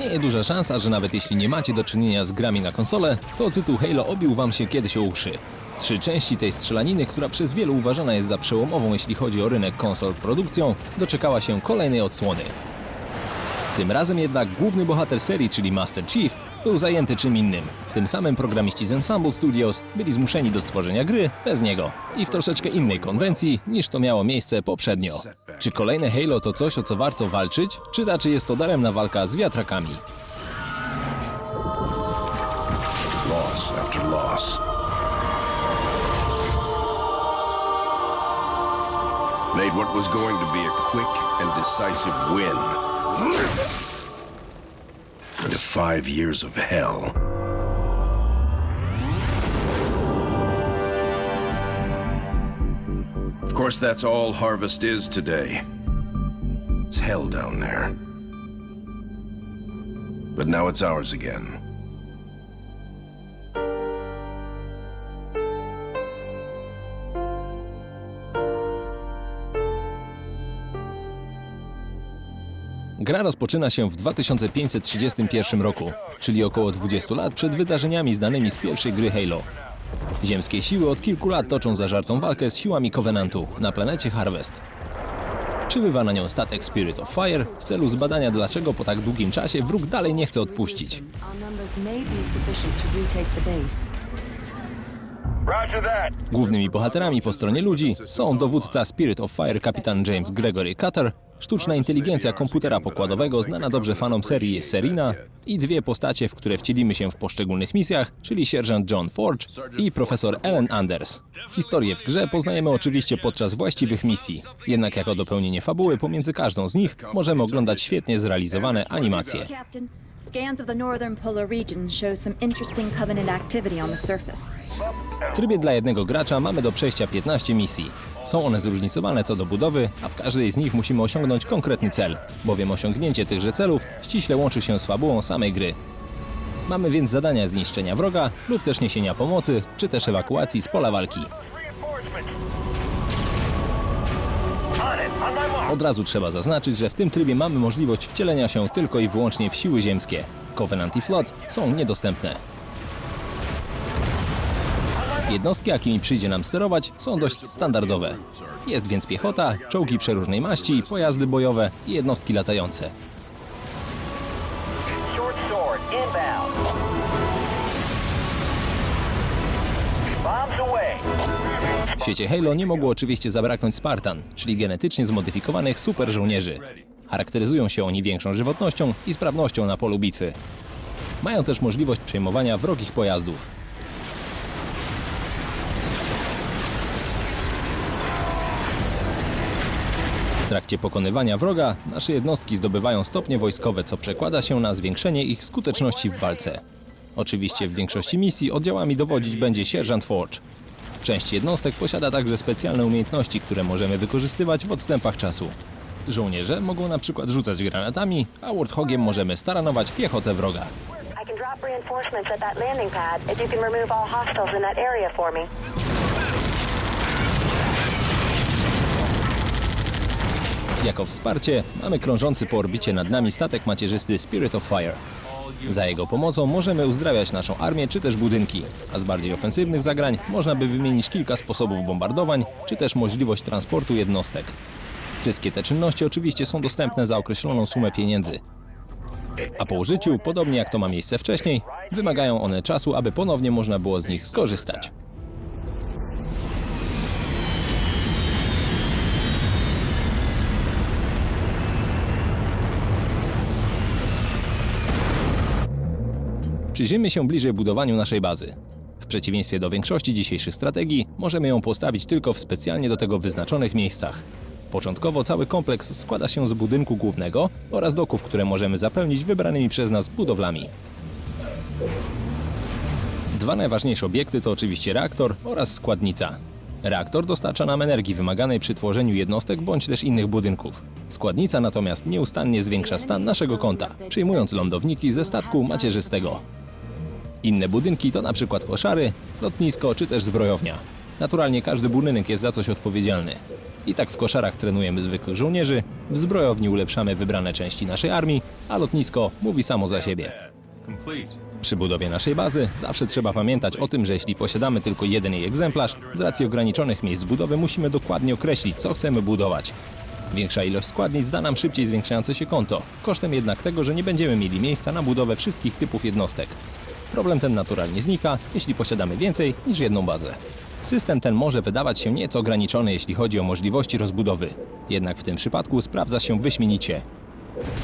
Istnieje duża szansa, że nawet jeśli nie macie do czynienia z grami na konsolę, to tytuł Halo obił wam się kiedyś o uszy. Trzy części tej strzelaniny, która przez wielu uważana jest za przełomową jeśli chodzi o rynek konsol produkcją, doczekała się kolejnej odsłony. Tym razem jednak główny bohater serii, czyli Master Chief, był zajęty czym innym. Tym samym programiści z Ensemble Studios byli zmuszeni do stworzenia gry bez niego i w troszeczkę innej konwencji niż to miało miejsce poprzednio. Czy kolejne Halo to coś, o co warto walczyć, czy raczej jest to daremna walka z wiatrakami? Loss after loss. Made what was going to be a quick and decisive win. Into five years of hell. Of course, that's all Harvest is today. It's hell down there. But now it's ours again. Gra rozpoczyna się w 2531 roku, czyli około 20 lat przed wydarzeniami znanymi z pierwszej gry Halo. Ziemskie siły od kilku lat toczą zażartą walkę z siłami Covenantu na planecie Harvest. Przybywa na nią statek Spirit of Fire w celu zbadania dlaczego po tak długim czasie wróg dalej nie chce odpuścić. Głównymi bohaterami po stronie ludzi są dowódca Spirit of Fire kapitan James Gregory Cutter, sztuczna inteligencja komputera pokładowego znana dobrze fanom serii Serina i dwie postacie, w które wcielimy się w poszczególnych misjach, czyli sierżant John Forge i profesor Ellen Anders. Historię w grze poznajemy oczywiście podczas właściwych misji, jednak jako dopełnienie fabuły pomiędzy każdą z nich możemy oglądać świetnie zrealizowane animacje. Scans of the northern polar show some interesting activity on the surface. W trybie dla jednego gracza mamy do przejścia 15 misji. Są one zróżnicowane co do budowy, a w każdej z nich musimy osiągnąć konkretny cel, bowiem osiągnięcie tychże celów ściśle łączy się z fabułą samej gry. Mamy więc zadania zniszczenia wroga lub też niesienia pomocy, czy też ewakuacji z pola walki. Od razu trzeba zaznaczyć, że w tym trybie mamy możliwość wcielenia się tylko i wyłącznie w siły ziemskie. Covenant i Flood są niedostępne. Jednostki, jakimi przyjdzie nam sterować, są dość standardowe. Jest więc piechota, czołgi przeróżnej maści, pojazdy bojowe i jednostki latające. Bombs away. W świecie Halo nie mogło oczywiście zabraknąć Spartan, czyli genetycznie zmodyfikowanych super żołnierzy. Charakteryzują się oni większą żywotnością i sprawnością na polu bitwy. Mają też możliwość przejmowania wrogich pojazdów. W trakcie pokonywania wroga nasze jednostki zdobywają stopnie wojskowe, co przekłada się na zwiększenie ich skuteczności w walce. Oczywiście w większości misji oddziałami dowodzić będzie sierżant Forge. Część jednostek posiada także specjalne umiejętności, które możemy wykorzystywać w odstępach czasu. Żołnierze mogą na przykład rzucać granatami, a Warthogiem możemy staranować piechotę wroga. Jako wsparcie mamy krążący po orbicie nad nami statek macierzysty Spirit of Fire. Za jego pomocą możemy uzdrawiać naszą armię czy też budynki, a z bardziej ofensywnych zagrań można by wymienić kilka sposobów bombardowań czy też możliwość transportu jednostek. Wszystkie te czynności oczywiście są dostępne za określoną sumę pieniędzy. A po użyciu, podobnie jak to ma miejsce wcześniej, wymagają one czasu, aby ponownie można było z nich skorzystać. Przyjrzyjmy się bliżej budowaniu naszej bazy. W przeciwieństwie do większości dzisiejszych strategii, możemy ją postawić tylko w specjalnie do tego wyznaczonych miejscach. Początkowo cały kompleks składa się z budynku głównego oraz doków, które możemy zapełnić wybranymi przez nas budowlami. Dwa najważniejsze obiekty to oczywiście reaktor oraz składnica. Reaktor dostarcza nam energii wymaganej przy tworzeniu jednostek bądź też innych budynków. Składnica natomiast nieustannie zwiększa stan naszego konta, przyjmując lądowniki ze statku macierzystego. Inne budynki to na przykład koszary, lotnisko czy też zbrojownia. Naturalnie każdy budynek jest za coś odpowiedzialny. I tak w koszarach trenujemy zwykłych żołnierzy, w zbrojowni ulepszamy wybrane części naszej armii, a lotnisko mówi samo za siebie. Przy budowie naszej bazy zawsze trzeba pamiętać o tym, że jeśli posiadamy tylko jeden jej egzemplarz, z racji ograniczonych miejsc budowy musimy dokładnie określić, co chcemy budować. Większa ilość składnic da nam szybciej zwiększające się konto, kosztem jednak tego, że nie będziemy mieli miejsca na budowę wszystkich typów jednostek. Problem ten naturalnie znika, jeśli posiadamy więcej niż jedną bazę. System ten może wydawać się nieco ograniczony, jeśli chodzi o możliwości rozbudowy, jednak w tym przypadku sprawdza się wyśmienicie.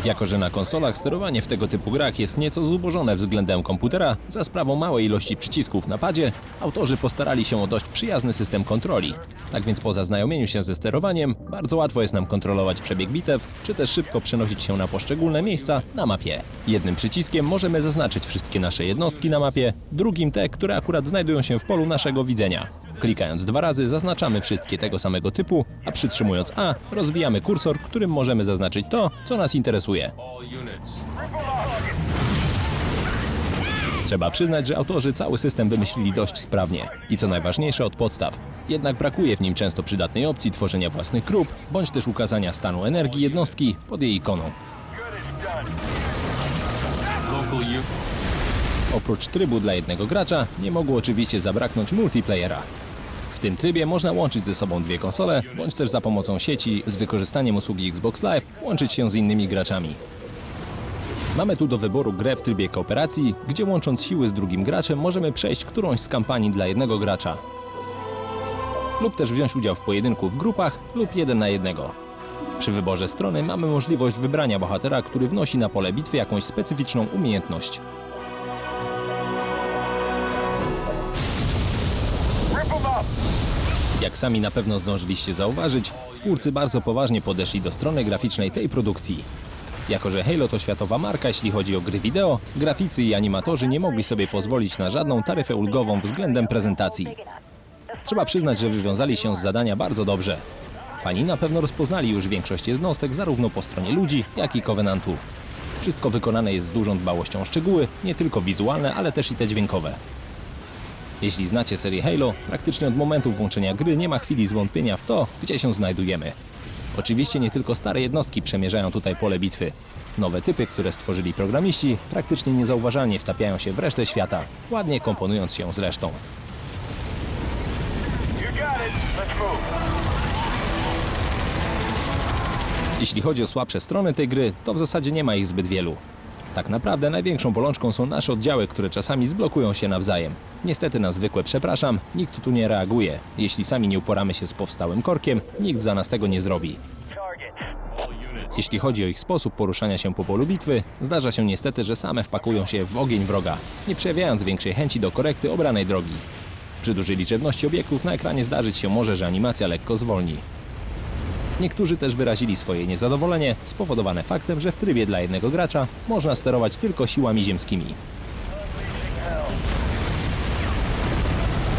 Jako, że na konsolach sterowanie w tego typu grach jest nieco zubożone względem komputera, za sprawą małej ilości przycisków na padzie, autorzy postarali się o dość przyjazny system kontroli. Tak więc po zaznajomieniu się ze sterowaniem, bardzo łatwo jest nam kontrolować przebieg bitew, czy też szybko przenosić się na poszczególne miejsca na mapie. Jednym przyciskiem możemy zaznaczyć wszystkie nasze jednostki na mapie, drugim te, które akurat znajdują się w polu naszego widzenia. Klikając dwa razy zaznaczamy wszystkie tego samego typu, a przytrzymując A rozwijamy kursor, którym możemy zaznaczyć to, co nas interesuje. Trzeba przyznać, że autorzy cały system wymyślili dość sprawnie i co najważniejsze od podstaw. Jednak brakuje w nim często przydatnej opcji tworzenia własnych grup, bądź też ukazania stanu energii jednostki pod jej ikoną. Oprócz trybu dla jednego gracza, nie mogło oczywiście zabraknąć multiplayera. W tym trybie można łączyć ze sobą dwie konsole, bądź też za pomocą sieci z wykorzystaniem usługi Xbox Live łączyć się z innymi graczami. Mamy tu do wyboru grę w trybie kooperacji, gdzie łącząc siły z drugim graczem możemy przejść którąś z kampanii dla jednego gracza. Lub też wziąć udział w pojedynku w grupach lub jeden na jednego. Przy wyborze strony mamy możliwość wybrania bohatera, który wnosi na pole bitwy jakąś specyficzną umiejętność. Jak sami na pewno zdążyliście zauważyć, twórcy bardzo poważnie podeszli do strony graficznej tej produkcji. Jako, że Halo to światowa marka, jeśli chodzi o gry wideo, graficy i animatorzy nie mogli sobie pozwolić na żadną taryfę ulgową względem prezentacji. Trzeba przyznać, że wywiązali się z zadania bardzo dobrze. Fani na pewno rozpoznali już większość jednostek zarówno po stronie ludzi, jak i Covenantu. Wszystko wykonane jest z dużą dbałością o szczegóły, nie tylko wizualne, ale też i te dźwiękowe. Jeśli znacie serię Halo, praktycznie od momentu włączenia gry nie ma chwili zwątpienia w to, gdzie się znajdujemy. Oczywiście nie tylko stare jednostki przemierzają tutaj pole bitwy. Nowe typy, które stworzyli programiści, praktycznie niezauważalnie wtapiają się w resztę świata, ładnie komponując się z resztą. Jeśli chodzi o słabsze strony tej gry, to w zasadzie nie ma ich zbyt wielu. Tak naprawdę największą bolączką są nasze oddziały, które czasami zblokują się nawzajem. Niestety na zwykłe przepraszam, nikt tu nie reaguje. Jeśli sami nie uporamy się z powstałym korkiem, nikt za nas tego nie zrobi. Jeśli chodzi o ich sposób poruszania się po polu bitwy, zdarza się niestety, że same wpakują się w ogień wroga, nie przejawiając większej chęci do korekty obranej drogi. Przy dużej liczebności obiektów na ekranie zdarzyć się może, że animacja lekko zwolni. Niektórzy też wyrazili swoje niezadowolenie, spowodowane faktem, że w trybie dla jednego gracza można sterować tylko siłami ziemskimi.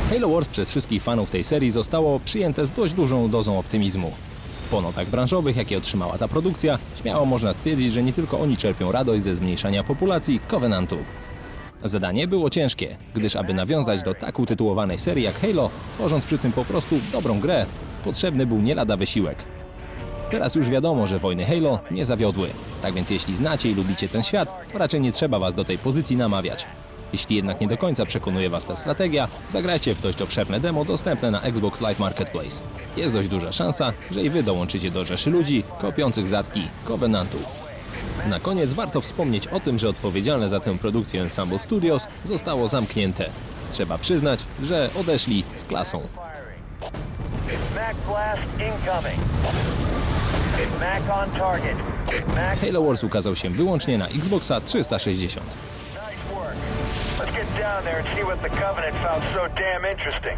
Halo Wars przez wszystkich fanów tej serii zostało przyjęte z dość dużą dozą optymizmu. Po notach branżowych, jakie otrzymała ta produkcja, śmiało można stwierdzić, że nie tylko oni czerpią radość ze zmniejszania populacji Covenantu. Zadanie było ciężkie, gdyż aby nawiązać do tak utytułowanej serii jak Halo, tworząc przy tym po prostu dobrą grę, potrzebny był nie lada wysiłek. Teraz już wiadomo, że wojny Halo nie zawiodły. Tak więc jeśli znacie i lubicie ten świat, to raczej nie trzeba was do tej pozycji namawiać. Jeśli jednak nie do końca przekonuje was ta strategia, zagrajcie w dość obszerne demo dostępne na Xbox Live Marketplace. Jest dość duża szansa, że i wy dołączycie do rzeszy ludzi kopiących zatki Covenantu. Na koniec warto wspomnieć o tym, że odpowiedzialne za tę produkcję Ensemble Studios zostało zamknięte. Trzeba przyznać, że odeszli z klasą. Halo Wars ukazał się wyłącznie na Xboxa 360. nice work. Let's get down there and see what the Covenant found so damn interesting.